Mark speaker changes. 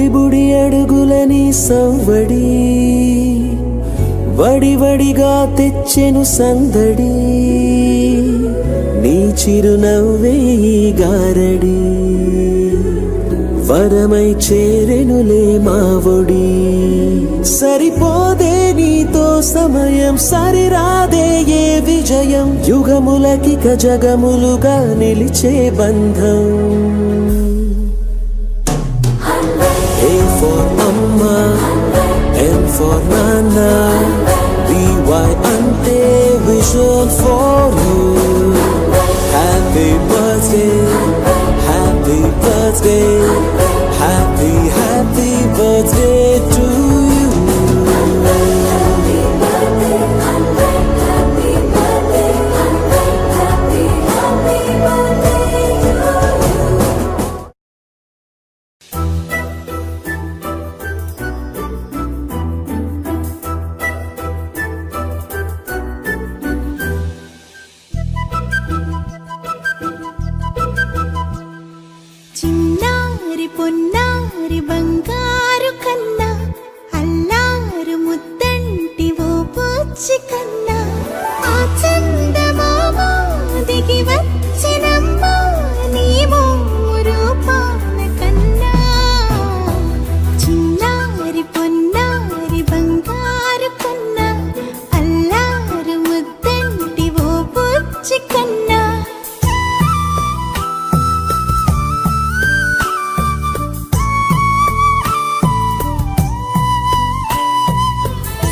Speaker 1: బుడి అడుగులని సవ్వడి వడివడిగా తెచ్చెను సందడి నీ చిరునవ్వే గారడి. వరమై చేరెనులే మావొడి సరిపోదే నీతో సమయం సరిరాదే ఏ విజయం. యుగములకి జగములుగా నిలిచే బంధం. for Nana. Be why I'm there,
Speaker 2: we పొన్నారి బంగారు కన్నా అల్లారు ముద్దంటి ఓ పూచిక.